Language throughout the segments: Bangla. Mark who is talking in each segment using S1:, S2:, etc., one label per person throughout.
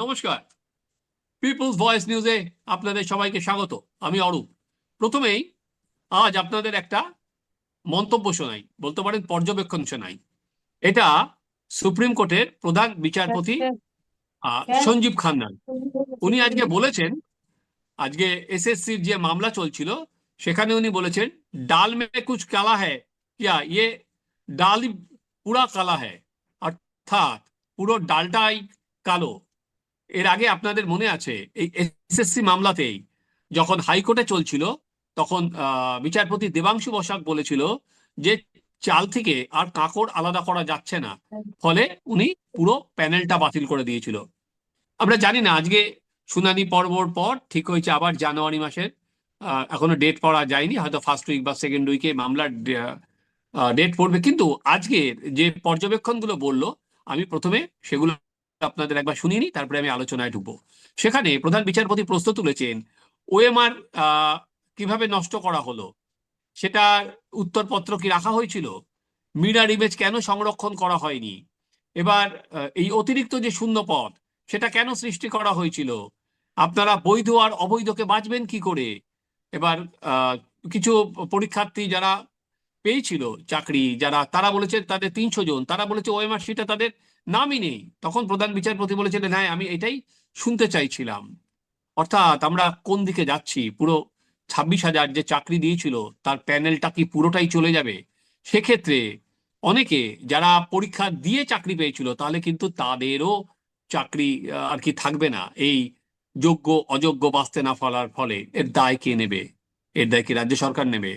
S1: নমস্কার। পিপলস ভয়েস নিউজে আপনাদের সবাইকে স্বাগত। আমি অরূপ। প্রথমেই আজ আপনাদের একটা মন্তব্য শোনাই বলতে পারেন পর্যবেক্ষণ শোনাই। এটা সুপ্রিম কোর্টের প্রধান বিচারপতি সঞ্জীব খান্নান। উনি আজকে বলেছেন আজকে এসএসসির যে মামলা চলছিল সেখানে উনি বলেছেন ডাল মে কুছ কালা হ্যায় ইয়া ইয়ে ডাল পুরা কালা হ্যায় অর্থাৎ পুরো ডালটাই কালো। এর আগে আপনাদের মনে আছে, এই এসএসসি মামলাতেই যখন হাইকোর্টে চলছিল, তখন বিচারপতি দেবাংশু বসাক বলেছিল যে চাল থেকে আর কাঁকড় আলাদা করা যাচ্ছে না। ফলে উনি পুরো প্যানেলটা বাতিল করে দিয়েছিল। আমরা জানি না, আজকে শুনানি পর্বর পর, ঠিক হয়েছে আবার জানুয়ারি মাসের এখনও ডেট পড়া যায়নি, হয়তো ফার্স্ট উইক বা সেকেন্ড উইকে মামলার ডেট পড়বে। কিন্তু আজকে যে পর্যবেক্ষণগুলো বলল, আমি প্রথমে সেগুলো আপনাদের একবার শুনিয়ে নিই, তারপরে আমি আলোচনায় ঢুকবো। সেখানে প্রধান বিচারপতি প্রশ্ন তুলেছেন, ওএমআর কীভাবে নষ্ট করা হলো? সেটার উত্তরপত্র কি রাখা হয়েছিল? মিরার ইমেজ কেন সংরক্ষণ করা হয়নি? এবার এই অতিরিক্ত যে শূন্য পদ, সেটা কেন সৃষ্টি করা হয়েছিল? আপনারা বৈধ আর অবৈধকে বাঁচবেন কি করে? এবার কিছু পরীক্ষার্থী যারা পেয়েছিল চাকরি, যারা, তারা বলেছে তাদের তিনশো জন, তারা বলেছে ওএমআর শিটে তাদের নামই নেই। তখন প্রধান বিচারপতি বলেছিলেন হ্যাঁ আমি এটাই শুনতে চাইছিলাম। অর্থাৎ আমরা কোন দিকে যাচ্ছি? পুরো ছাব্বিশ হাজার যে চাকরি দিয়েছিল, তার প্যানেলটা কি পুরোটাই চলে যাবে? সেক্ষেত্রে অনেকে যারা পরীক্ষা দিয়ে চাকরি পেয়েছিল, তাহলে কিন্তু তাদেরও চাকরি আর কি থাকবে না। এই যোগ্য, অযোগ্য বাঁচতে না ফলার ফলে এর দায় কে নেবে? এর দায় কি রাজ্য সরকার নেবে?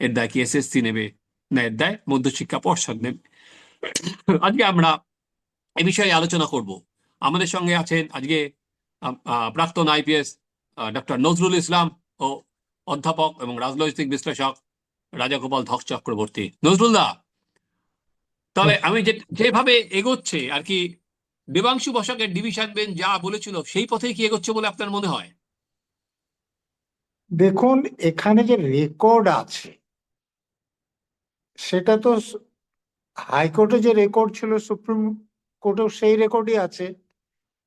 S1: এর দায় কি এসএসসি নেবে? না, এর দায় মধ্যশিক্ষা পর্ষদ নেবে। আজকে আমরা এ বিষয়ে আলোচনা করব। আমাদের সঙ্গে আছেন আজকে প্রাক্তন আইপিএস ডক্টর নজরুল ইসলাম ও অধ্যাপক এবং রাজনৈতিক বিশ্লেষক রাজাগোপাল ধক চক্রবর্তী। নজরুল দা, তাহলে আমি যেভাবে এগোচ্ছে আর কি, দেবাংশু বসাকের ডিভিশন বেঞ্চ যা বলেছিল সেই পথেই কি এগোচ্ছে বলে আপনার মনে হয়?
S2: দেখুন, এখানে যে রেকর্ড আছে, সেটা তো হাইকোর্টে যে রেকর্ড ছিল সুপ্রিম কোর্টেও সেই রেকর্ডই আছে।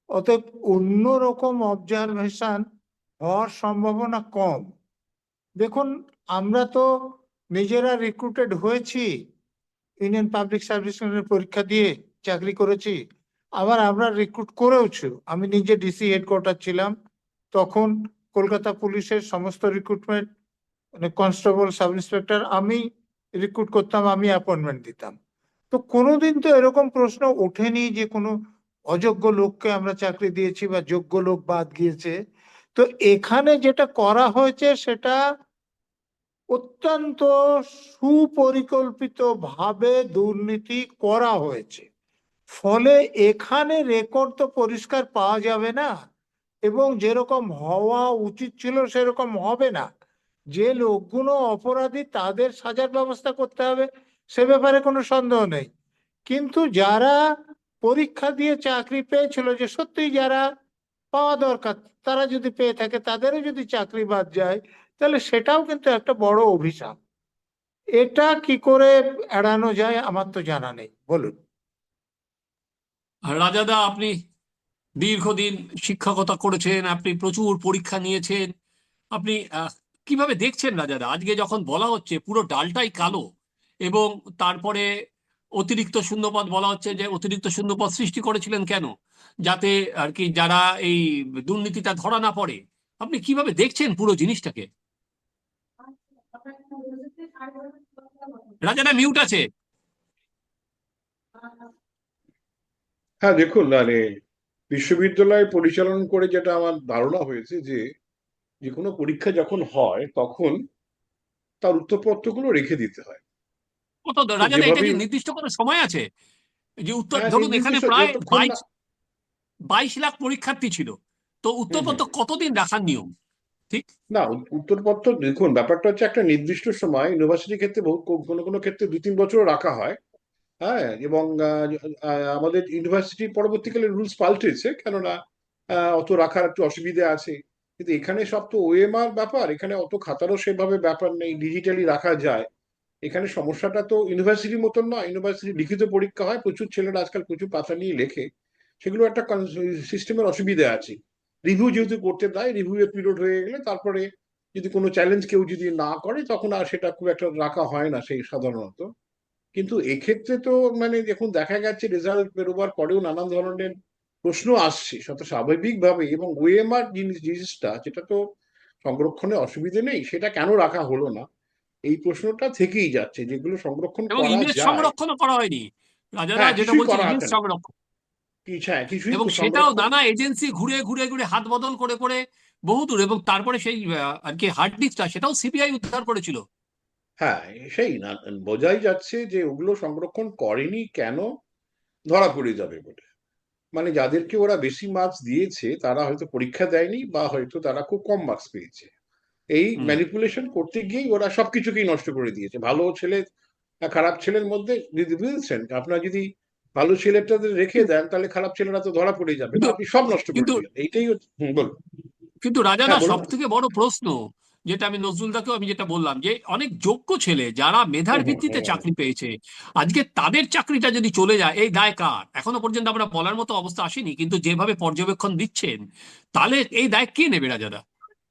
S2: অতএব অন্যরকম অবজারভেশন হওয়ার সম্ভাবনা কম। দেখুন, আমরা তো নিজেরা রিক্রুটেড হয়েছি ইন্ডিয়ান পাবলিক সার্ভিস পরীক্ষা দিয়ে চাকরি করেছি, আবার আমরা রিক্রুট করেওছি। আমি নিজে ডিসি হেডকোয়ার্টার ছিলাম, তখন কলকাতা পুলিশের সমস্ত রিক্রুটমেন্ট মানে কনস্টেবল সাব ইন্সপেক্টর আমি রিক্রুট করতাম, আমি অ্যাপয়েন্টমেন্ট দিতাম। তো কোনোদিন তো এরকম প্রশ্ন ওঠেনি যে কোনো অযোগ্য লোককে আমরা চাকরি দিয়েছি বা যোগ্য লোক বাদ গিয়েছে। তো এখানে যেটা করা হয়েছে সেটা অত্যন্ত সুপরিকল্পিত ভাবে দুর্নীতি করা হয়েছে। ফলে এখানে রেকর্ড তো পরিষ্কার পাওয়া যাবে না এবং যেরকম হওয়া উচিত ছিল সেরকম হবে না। যে লোকগুলো অপরাধী তাদের সাজার ব্যবস্থা করতে হবে। সে ব্যাপারে কোনো সন্দেহ নেই। কিন্তু যারা পরীক্ষা দিয়ে চাকরি পেয়েছিল যে সত্যিই যারা পাওয়া দরকার, তারা যদি পেয়ে থাকে, তাদেরও যদি চাকরি বাদ যায়, তাহলে সেটাও কিন্তু একটা বড় অভিশাপ। এটা কি করে এড়ানো যায় আমার তো জানা নেই। বলুন।
S1: রাজাদা, আপনি দীর্ঘদিন শিক্ষকতা করেছেন, আপনি প্রচুর পরীক্ষা নিয়েছেন। আপনি কীভাবে দেখছেন রাজাদা? আজকে যখন বলা হচ্ছে পুরো ডালটাই কালো। এবং তারপরে অতিরিক্ত শূন্যপদ বলা হচ্ছে যে অতিরিক্ত শূন্যপদ সৃষ্টি করেছিলেন কেন? যাতে আর কি যারা এই দুর্নীতিটা ধরা না পড়ে। আপনি কীভাবে দেখছেন পুরো জিনিসটাকে? রাজাদা মিউট আছে।
S3: হ্যাঁ দেখুন মানে বিশ্ববিদ্যালয় পরিচালনা করে যেটা আমার ধারণা হয়েছে যে যে কোনো পরীক্ষা যখন হয়, তখন তার উত্তরপত্রগুলো রেখে দিতে হয়।
S1: কত রাজাদা এটা কি নির্দিষ্ট কোনো সময় আছে যে উত্তর
S3: হ্যাঁ,
S1: ধরুন এখানে প্রায় বাইশ বাইশ লাখ পরীক্ষার্থী ছিল। তো উত্তরপত্র কতদিন রাখার নিয়ম? ঠিক?
S3: না উত্তরপত্র দেখুন ব্যাপারটা হচ্ছে একটা নির্দিষ্ট সময় ইউনিভার্সিটির ক্ষেত্রে বহু কোনো কোনো ক্ষেত্রে দু তিন বছর রাখা হয়। হ্যাঁ এবং আমাদের ইউনিভার্সিটি পরবর্তীকালে রুলস পাল্টেছে কেননা অত রাখার একটু অসুবিধা আছে। কিন্তু এখানে সব তো ওএমআর ব্যাপার এখানে অত খাতারও সেভাবে ব্যাপার নেই ডিজিটালি রাখা যায়। এখানে সমস্যাটা তো ইউনিভার্সিটির মতন নয়। ইউনিভার্সিটি লিখিত পরীক্ষা হয়, প্রচুর ছেলেরা আজকাল প্রচুর পাতা নিয়ে লেখে। সেগুলো একটা সিস্টেমের অসুবিধা আছে। রিভিউ যেহেতু করতে দেয় রিভিউ এর পিরিয়ড হয়ে গেলে তারপরে যদি কোনো চ্যালেঞ্জ কেউ যদি না করে, তখন আর সেটা খুব একটা রাখা হয় না সেই সাধারণত। কিন্তু এক্ষেত্রে তো মানে দেখুন, দেখা গেছে রেজাল্ট বেরোবার পরেও নানান ধরনের প্রশ্ন আসছে। সেটা স্বাভাবিকভাবে এবং ওএমআর জিনিস জিনিসটা, যেটা তো সংরক্ষণে অসুবিধে নেই, সেটা কেন রাখা হলো না? এই প্রশ্নটা থেকেই যাচ্ছে যেগুলো সংরক্ষণ করা যায়।
S1: সংরক্ষণও করা হয়নি। রাজারা
S3: হ্যাঁ,
S1: যেটা বলছে সংরক্ষণ।
S3: হ্যাঁ
S1: এবং সেটাও নানা এজেন্সি ঘুরে ঘুরে ঘুরে হাত বদল করে করে বহুদূর এবং তারপরে সেই আর কি হার্ড ডিস্কটা সেটাও সিবিআই উদ্ধার করেছিল।
S3: হ্যাঁ সেই না বোঝাই যাচ্ছে যে ওগুলো সংরক্ষণ করেনি কেন ধরা পড়ে যাবে বলে মানে যাদেরকে ওরা বেশি মার্কস দিয়েছে তারা হয়তো পরীক্ষা দেয়নি বা হয়তো তারা খুব কম মার্কস পেয়েছে। এই। ম্যানিপুলেশন করতে গিয়েই ওরা সবকিছুকেই নষ্ট করে দিয়েছে। ভালো ছেলে খারাপ ছেলের মধ্যে যদি বুঝেছেন আপনার যদি ভালো ছেলেটাদের রেখে দেন তাহলে খারাপ ছেলেরা তো ধরা পড়ে যাবে। আপনি সব নষ্ট করে এইটাই হচ্ছে বলুন।
S1: কিন্তু রাজাদা
S3: হ্যাঁ, বলুন।
S1: সব থেকে বড় প্রশ্ন যেটা আমি নজরুলদাকেও আমি যেটা বললাম যে অনেক যোগ্য ছেলে যারা মেধার ভিত্তিতে চাকরি পেয়েছে আজকে তাদের চাকরিটা যদি চলে যায় এই দায় কার? এখনও পর্যন্ত আমরা বলার মতো অবস্থা আসেনি কিন্তু যেভাবে পর্যবেক্ষণ দিচ্ছেন তাহলে এই দায় কে নেবে রাজাদা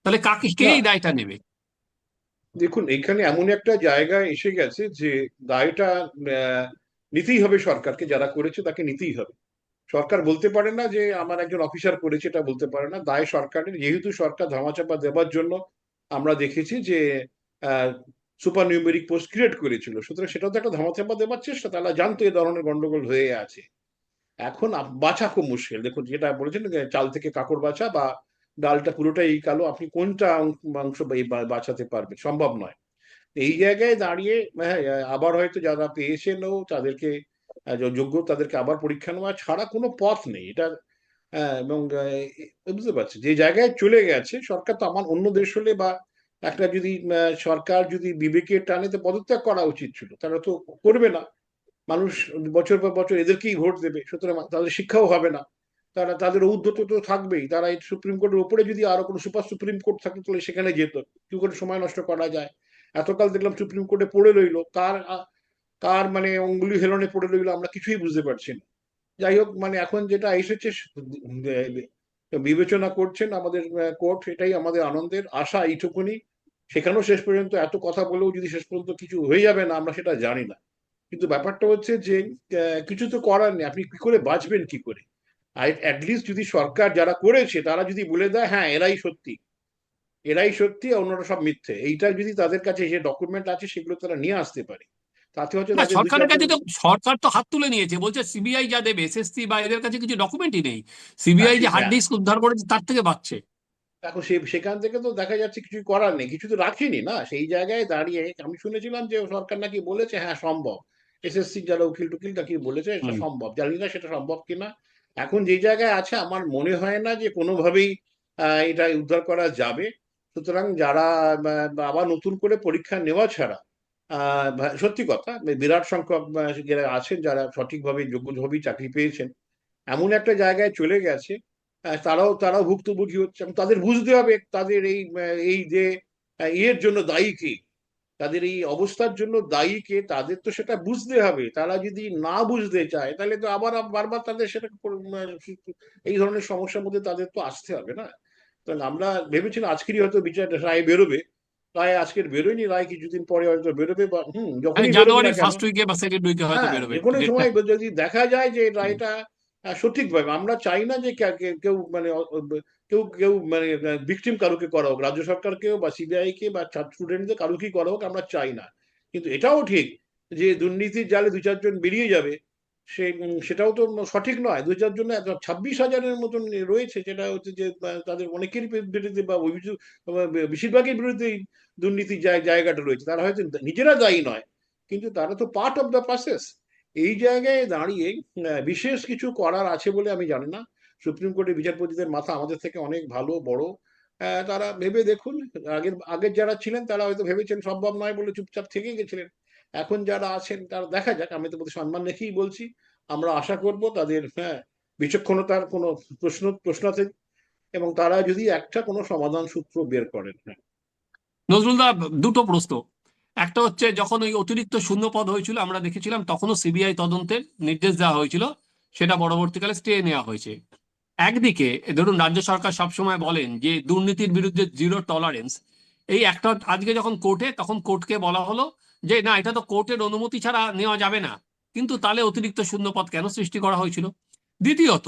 S1: তাহলে কাকে কে এই দায়টা নেবে?
S3: দেখুন এখানে এমন একটা জায়গা এসে গেছে যে দায়টা নিতেই হবে সরকারকে যারা করেছে তাকে নিতেই হবে। সরকার বলতে পারে না যে আমার একজন অফিসার করেছে এটা বলতে পারে না। দায় সরকারের যেহেতু সরকার ধামাচাপা দেওয়ার জন্য আমরা দেখেছি যে সুপার নিউমেরিক পোস্ট ক্রিয়েট করেছিল। সুতরাং সেটাও তো একটা ধামাচাপা দেওয়ার চেষ্টা তারা জানতো এ ধরনের গন্ডগোল হয়ে আছে। এখন বাছা খুব মুশকিল। দেখুন যেটা বলেছেন যে চাল থেকে কাকড় বাছা বা ডালটা পুরোটাই এই কালো, আপনি কোনটা বা- বাঁচাতে পারবেন? সম্ভব নয়। এই জায়গায় দাঁড়িয়ে হ্যাঁ আবার হয়তো যারা পেয়েছেনও তাদেরকে যোগ্য, তাদেরকে আবার পরীক্ষা নেওয়া ছাড়া কোনো পথ নেই। এটা এবং বুঝতে পারছি। যে জায়গায় চলে গেছে, সরকার তো আমার অন্য দেশ হলে বা একটা যদি সরকার যদি বিবেকের টানে তো পদত্যাগ করা উচিত ছিল। তারা তো করবে না। মানুষ বছর পর বছর এদেরকেই ভোট দেবে, সুতরাং তাদের শিক্ষাও হবে না। তারা, তাদের ঔদ্ধত্য তো থাকবেই। তারা এই সুপ্রিম কোর্টের উপরে যদি আরও কোনো সুপার সুপ্রিম কোর্ট থাকতো তাহলে সেখানে যেত। কি করে সময় নষ্ট করা যায়? এতকাল দেখলাম সুপ্রিম কোর্টে পড়ে রইল। কার কার মানে অঙ্গুলি হেলনে পড়ে রইল, আমরা কিছুই বুঝতে পারছি না। যাই হোক মানে এখন যেটা এসেছে বিবেচনা করছেন আমাদের কোর্ট, এটাই আমাদের আনন্দের আশা এইটুকুনি। সেখানেও শেষ পর্যন্ত এত কথা বলেও যদি শেষ পর্যন্ত কিছু হয়ে যাবে না, আমরা সেটা জানি না। কিন্তু ব্যাপারটা হচ্ছে যে কিছু তো করার নেই। আপনি কি করে বাঁচবেন কি করে? অ্যাটলিস্ট যদি সরকার যারা করেছে তারা যদি বলে দেয় হ্যাঁ এরাই সত্যি। এরাই সত্যি অন্যরা সব মিথ্যে। এইটা যদি তাদের কাছে যে ডকুমেন্ট আছে সেগুলো তারা নিয়ে আসতে পারে। তাতে হচ্ছে
S1: সরকারের কাছে তো সরকার তো হাত তুলে নিয়েছে। বলছে সিবিআই যা দেবে এসএসসি বা এদের কাছে কিছু ডকুমেন্টই নেই। সিবিআই যে
S3: হ্যাঁ,
S1: হার্ড ডিস্ক উদ্ধার করেছে তার থেকে বাঁচছে।
S3: দেখো সে সেখান থেকে তো দেখা যাচ্ছে কিছুই করার নেই। কিছু তো রাখেনি না? সেই জায়গায় দাঁড়িয়ে আমি শুনেছিলাম যে সরকার নাকি বলেছে হ্যাঁ সম্ভব। এসএসসি যারা উকিল টুকিল নাকি বলেছে এটা সম্ভব। জানি না সেটা সম্ভব কিনা। এখন যে জায়গায় আছে, আমার মনে হয় না যে কোনোভাবেই এটা উদ্ধার করা যাবে। সুতরাং যারা আবার নতুন করে পরীক্ষা নেওয়া ছাড়া সত্যি কথা, বিরাট সংখ্যক যারা আছেন, যারা সঠিকভাবে যোগ্যভাবেই চাকরি পেয়েছেন, এমন একটা জায়গায় চলে গেছে তারাও তারাও ভুক্তভোগী হচ্ছে তাদের বুঝতে হবে তাদের এই এই যে ইয়ের জন্য দায়ী কে। তাদের এই অবস্থার জন্য দায়ী কে তাদের তো সেটা বুঝতে হবে। তারা যদি না বুঝতে চায় তাহলে তো আবার বারবার তাদের সেটা এই ধরনের সমস্যার মধ্যে তাদের তো আসতে হবে না। তাহলে আমরা ভেবেছিলাম আজকেরই হয়তো বিচার রায় বেরোবে। রায় আজকের বেরোয়নি রায় কিছুদিন পরে হয়তো বেরোবে বা হুম যখনই বেরোবে না
S1: জানুয়ারির
S3: কেন,
S1: ফার্স্ট উইকে বা সেকেন্ড উইকে হয়তো
S3: হ্যাঁ,
S1: বেরোবে।
S3: যে কোনো সময় যদি দেখা যায় যে রায়টা আহ, সঠিকভাবে। আমরা চাই না যে কে- কে- কেউ মানে কেউ কেউ মানে ভিকটিম কারুকে করা হোক। রাজ্য সরকারকেও বা সিবিআই কে বা স্টুডেন্টদের কারুকেই করা হোক আমরা চাই না। কিন্তু এটাও ঠিক যে দুর্নীতির জালে দু চারজন বেরিয়ে যাবে সে সেটাও তো সঠিক নয়। দু চারজন ছাব্বিশ হাজারের মতন রয়েছে যেটা হচ্ছে যে তাদের অনেকেরই বিরুদ্ধে বা অভিযোগ বেশিরভাগের বিরুদ্ধেই দুর্নীতির জায়গাটা রয়েছে। তারা হয়তো নিজেরা দায়ী নয় কিন্তু তারা তো পার্ট অফ দ্য প্রসেস এই জায়গায় দাঁড়িয়ে বিশেষ কিছু করার আছে বলে আমি জানি না। সুপ্রিম কোর্টের বিচারপতিদের মাথা আমাদের থেকে অনেক ভালো, বড়। তারা ভেবে দেখুন, আগের আগের যারা ছিলেন তারা হয়তো ভেবেছেন সম্ভব নয় বলে চুপচাপ থেকে গেছিলেন। এখন যারা আছেন তারা, দেখা যাক, আমি তো সম্মান রেখেই বলছি। আমরা আশা করব তাদের হ্যাঁ বিচক্ষণতার কোনো প্রশ্ন প্রশ্ন আছে। এবং তারা যদি একটা কোনো সমাধান সূত্র বের করেন হ্যাঁ।
S1: নজরুলদা, দুটো প্রশ্ন। একটা হচ্ছে যখন ওই অতিরিক্ত শূন্য পদ হয়েছিল, আমরা দেখেছিলাম, তখনও সিবিআই তদন্তের নির্দেশ দেওয়া হয়েছিল, সেটা পরবর্তীকালে স্টে নেওয়া হয়েছে। একদিকে, ধরুন, রাজ্য সরকার সবসময় বলেন যে দুর্নীতির বিরুদ্ধে জিরো টলারেন্স এই একটা আজকে যখন কোর্টে, তখন কোর্টকে বলা হলো যে, না, এটা তো কোর্টের অনুমতি ছাড়া নেওয়া যাবে না। কিন্তু তাহলে অতিরিক্ত শূন্যপদ কেন সৃষ্টি করা হয়েছিল? দ্বিতীয়ত,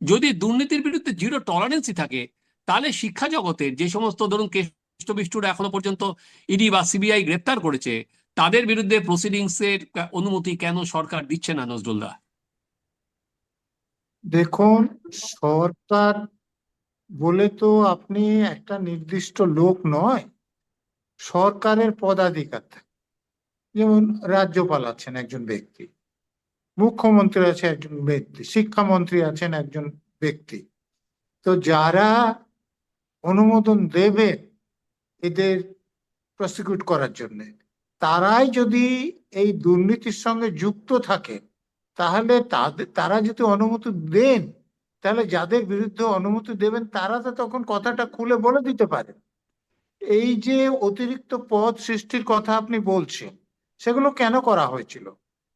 S1: যদি দুর্নীতির বিরুদ্ধে জিরো টলারেন্সই থাকে, তাহলে শিক্ষা জগতের যে সমস্ত, ধরুন কেষ্টবিষ্টুরা এখনও পর্যন্ত ইডি বা সিবিআই গ্রেপ্তার করেছে। তাদের বিরুদ্ধে প্রসিডিংস এর অনুমতি কেন সরকার দিচ্ছে না, নজরুলদা?
S2: দেখুন, সরকার বলে তো আপনি একটা নির্দিষ্ট লোক নয়, সরকারের পদাধিকার থাকে। যেমন রাজ্যপাল আছেন একজন ব্যক্তি, মুখ্যমন্ত্রী আছে একজন ব্যক্তি, শিক্ষামন্ত্রী আছেন একজন ব্যক্তি। তো যারা অনুমোদন দেবে এদের প্রসিকিউট করার জন্য। তারাই যদি এই দুর্নীতির সঙ্গে যুক্ত থাকে, তাহলে তাদের, তারা যদি অনুমতি দেন, তাহলে যাদের বিরুদ্ধে অনুমতি দেবেন, তারা তো তখন কথাটা খুলে বলে দিতে পারে। এই যে অতিরিক্ত পদ সৃষ্টির কথা আপনি বলছেন, সেগুলো কেন করা হয়েছিল?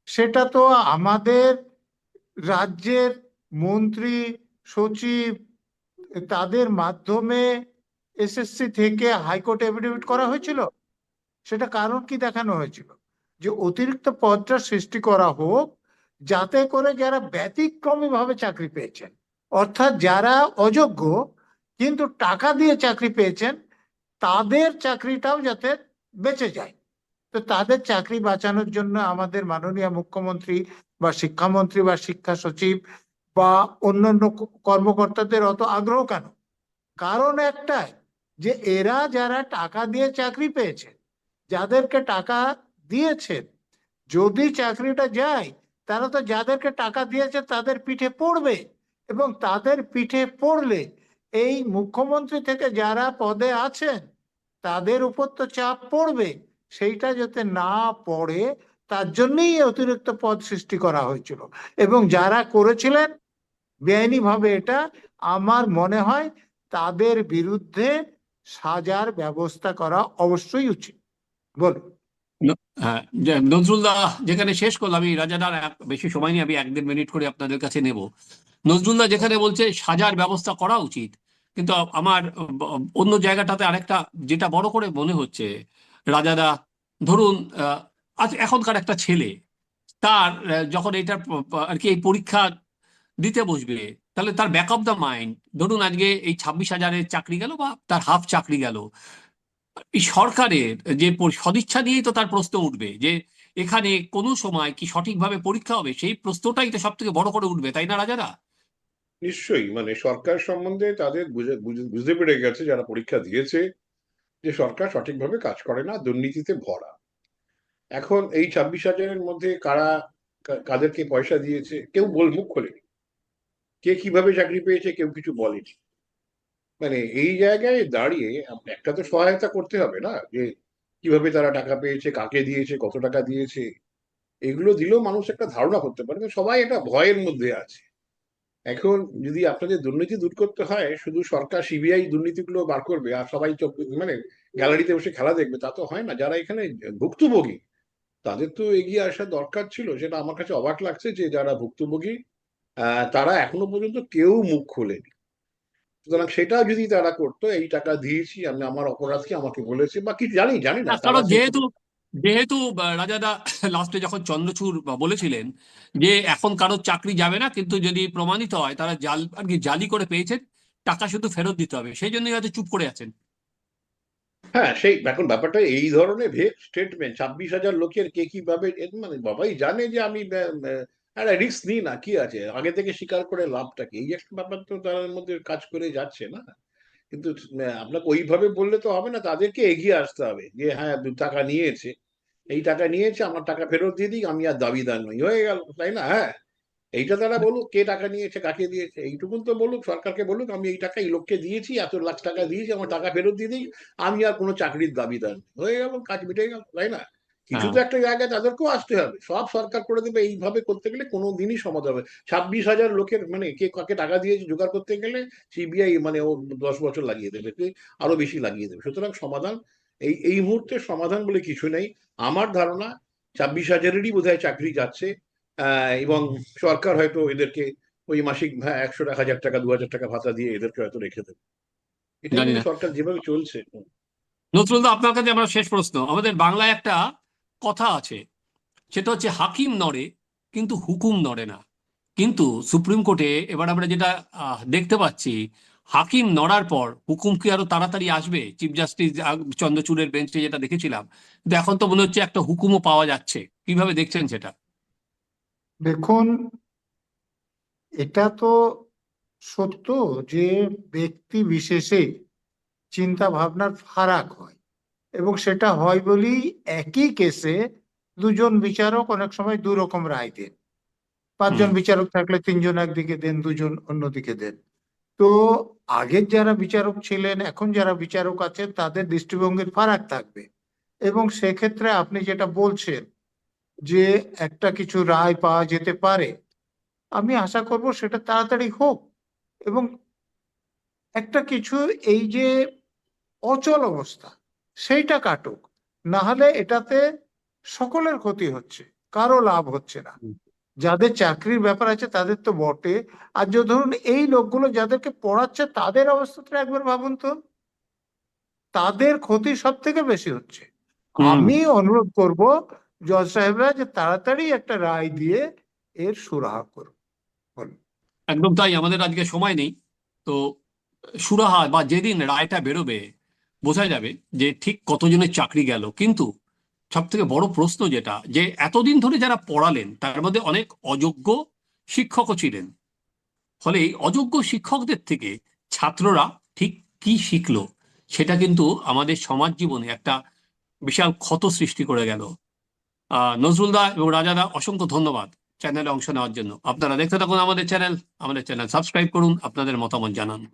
S2: সেটা তো আমাদের রাজ্যের মন্ত্রী, সচিব, তাদের মাধ্যমে এসএসসি থেকে হাইকোর্ট এফিডেভিট করা হয়েছিল? সেটা কারণ কি দেখানো হয়েছিল? যে অতিরিক্ত পদটা সৃষ্টি করা হোক, যাতে করে যারা ব্যতিক্রমী ভাবে চাকরি পেয়েছেন, অর্থাৎ যারা অযোগ্য, কিন্তু টাকা দিয়ে চাকরি পেয়েছেন, তাদের চাকরিটাও যাতে বেঁচে যায়। তো তাদের চাকরি বাঁচানোর জন্য আমাদের মাননীয় মুখ্যমন্ত্রী বা শিক্ষামন্ত্রী বা শিক্ষা সচিব বা অন্যান্য কর্মকর্তাদের অত আগ্রহ কেন? কারণ একটাই যে এরা যারা টাকা দিয়ে চাকরি পেয়েছে, যাদেরকে টাকা দিয়েছেন যদি চাকরিটা যায়, তারা তো যাদেরকে টাকা দিয়েছে তাদের পিঠে পড়বে এবং তাদের পিঠে পড়লে এই মুখ্যমন্ত্রী থেকে যারা পদে আছেন, তাদের উপর তো চাপ পড়বে। সেইটা যাতে না পড়ে, তার জন্যই অতিরিক্ত পদ সৃষ্টি করা হয়েছিল। এবং যারা করেছিলেন বেআইনি ভাবে এটা আমার মনে হয়, তাদের বিরুদ্ধে সাজার ব্যবস্থা করা অবশ্যই উচিত। বলুন।
S1: হ্যাঁ যে যেখানে শেষ করলাম, আমি রাজাদার বেশি সময় নিয়ে আমি এক দেড় মিনিট করে আপনাদের কাছে নেব। নজরুলদা যেখানে বলছে সাজার ব্যবস্থা করা উচিত, কিন্তু আমার, অন্য জায়গাটাতে আরেকটা, যেটা বড় করে মনে হচ্ছে, রাজাদা, ধরুন এখনকার একটা ছেলে, তার যখন এটা আর কি এই পরীক্ষা দিতে বসবে তাহলে তার ব্যাক অফ দ্য মাইন্ড ধরুন আজকে এই ছাব্বিশ হাজারের চাকরি গেল বা তার হাফ চাকরি গেল। এই সরকারের যে সদিচ্ছা নিয়েই তো তার প্রশ্ন উঠবে যে এখানে কোনো সময় কি সঠিকভাবে পরীক্ষা হবে? সেই প্রশ্নটাই তো সব থেকে বড় করে উঠবে, তাই না রাজারা?
S3: নিশ্চয়ই মানে সরকার সম্বন্ধে তাদের বুঝে, বুঝে- বুঝতে পেরে গেছে যারা পরীক্ষা দিয়েছে যে সরকার সঠিকভাবে কাজ করে না, দুর্নীতিতে ভরা। এখন এই ছাব্বিশ হাজারের মধ্যে কারা কাদেরকে পয়সা দিয়েছে, কেউ বল মুখ খোলেনি। কে কীভাবে চাকরি পেয়েছে কেউ কিছু বলেনি। মানে এই জায়গায় দাঁড়িয়ে একটা তো সহায়তা করতে হবে না, যে কীভাবে তারা টাকা পেয়েছে, কাকে দিয়েছে, কত টাকা দিয়েছে। এগুলো দিলেও মানুষ একটা ধারণা করতে পারে সবাই এটা ভয়ের মধ্যে আছে। এখন যদি আপনাদের দুর্নীতি দূর করতে হয়, শুধু সরকার, সিবিআই দুর্নীতিগুলো বার করবে, আর সবাই মানে গ্যালারিতে বসে খেলা দেখবে, তা তো হয় না। যারা এখানে ভুক্তভোগী, তাদের তো এগিয়ে আসা দরকার ছিল। সেটা আমার কাছে অবাক লাগছে যে যারা ভুক্তভোগী তারা এখনও পর্যন্ত কেউ মুখ খোলেনি। সুতরাং সেটা যদি তারা করতো এই টাকা দিয়েছি আমি আমার অপরাধ কি আমাকে বলেছে বা কি জানি জানি না।
S1: কারণ যেহেতু যেহেতু রাজাদা লাস্টে যখন চন্দ্রচূড় বলেছিলেন যে এখন কারোর চাকরি যাবে না কিন্তু যদি প্রমাণিত হয় তারা জাল আর কি জালি করে পেয়েছেন টাকা শুধু ফেরত দিতে হবে। সেই জন্যই হয়তো চুপ করে আছেন।
S3: হ্যাঁ সেই এখন ব্যাপারটা এই ধরনের ভেগ স্টেটমেন্ট ছাব্বিশ হাজার লোকের কে কীভাবে মানে বাবাই জানে যে আমি একটা রিস্ক নিই না, কি আছে? আগে থেকে স্বীকার করে লাভটা কি? এই একটা ব্যাপার তো তার মধ্যে কাজ করে যাচ্ছে না। কিন্তু আপনাকে ওইভাবে বললে তো হবে না, তাদেরকে এগিয়ে আসতে হবে যে হ্যাঁ দু টাকা নিয়েছে। এই টাকা নিয়েছে, আমার টাকা ফেরত দিয়ে দিই আমি আর দাবিদার নই। হয়ে গেল, তাই না? হ্যাঁ এইটা তারা বলুক, কে টাকা নিয়েছে, কাকে দিয়েছে? এইটুকুন তো বলুক, সরকারকে বলুক, আমি এই টাকা এই লোককে দিয়েছি, এত লাখ টাকা দিয়েছি, আমার টাকা ফেরত দিয়ে দিই আমি আর কোনো চাকরির দাবিদার নই। হয়ে গেল, কাজ মিটে গেল, তাই না? কিছু তো একটা জায়গায় তাদেরকেও আসতে হবে। সব সরকার করে দেবে এইভাবে করতে গেলে কোনো দিনই সমাধান হবে ছাব্বিশ হাজার লোকের মানে কে কাকে টাকা দিয়েছে জোগাড় করতে গেলে সিবিআই মানে ও দশ বছর লাগিয়ে দেবে কে আরও বেশি লাগিয়ে দেবে। সুতরাং সমাধান এই এই মুহূর্তে সমাধান বলে কিছু নেই। আমার ধারণা ছাব্বিশ হাজারেরই বোধহয় চাকরি যাচ্ছে আহ, এবং সরকার হয়তো এদেরকে ওই মাসিক একশো টাকা হাজার টাকা দু হাজার টাকা ভাতা দিয়ে এদেরকে হয়তো রেখে দেবে। এটা সরকার যেভাবে চলছে।
S1: নজরুল আপনার কাছে আমার শেষ প্রশ্ন। আমাদের বাংলায় একটা কথা আছে। সেটা হচ্ছে হাকিম নড়ে, কিন্তু হুকুম নড়ে না। কিন্তু সুপ্রিম কোর্টে এবার আমরা যেটা দেখতে পাচ্ছি, হাকিম নড়ার পর হুকুম কি আরও তাড়াতাড়ি আসবে? চিফ জাস্টিস চন্দ্রচূড়ের বেঞ্চে যেটা দেখেছিলাম এখন তো মনে হচ্ছে একটা হুকুমও পাওয়া যাচ্ছে। কীভাবে দেখছেন সেটা?
S2: দেখুন, এটা তো সত্য যে ব্যক্তি বিশেষে চিন্তা ভাবনার ফারাক হয়। এবং সেটা হয় বলেই একই কেসে দুজন বিচারক অনেক সময় দু রকম রায় দেন। পাঁচজন বিচারক থাকলে তিনজন একদিকে দেন দুজন অন্যদিকে দেন। তো আগের যারা বিচারক ছিলেন এখন যারা বিচারক আছেন তাদের দৃষ্টিভঙ্গির ফারাক থাকবে। এবং সেক্ষেত্রে আপনি যেটা বলছেন যে একটা কিছু রায় পাওয়া যেতে পারে আমি আশা করব সেটা তাড়াতাড়ি হোক। এবং একটা কিছু এই যে অচল অবস্থা সেইটা কাটুক। না হলে এটাতে সকলের ক্ষতি হচ্ছে কারও লাভ হচ্ছে না। যাদের চাকরির ব্যাপার আছে তাদের তো বটে। আর যে ধরুন এই লোকগুলো যাদেরকে পড়াচ্ছে তাদের অবস্থাটা একবার ভাবুন তো। তাদের ক্ষতি সব থেকে বেশি হচ্ছে। আমি অনুরোধ করব জজ সাহেবরা যে তাড়াতাড়ি একটা রায় দিয়ে এর সুরাহা করুন।
S1: একদম তাই আমাদের আজকে সময় নেই। তো সুরাহা বা যেদিন রায়টা বেরোবে বোঝা যাবে যে ঠিক কতজনের চাকরি গেল। কিন্তু সব থেকে বড় প্রশ্ন যেটা, যে এতদিন ধরে যারা পড়ালেন, তার মধ্যে অনেক অযোগ্য শিক্ষকও ছিলেন। ফলে এই অযোগ্য শিক্ষকদের থেকে ছাত্ররা ঠিক কি শিখল, সেটা কিন্তু আমাদের সমাজ জীবনে একটা বিশাল ক্ষত সৃষ্টি করে গেল। আহ নজরুল দা এবং রাজাদা অসংখ্য ধন্যবাদ চ্যানেলে অংশ নেওয়ার জন্য। আপনারা দেখতে থাকুন আমাদের চ্যানেল। আমাদের চ্যানেল সাবস্ক্রাইব করুন, আপনাদের মতামত জানান।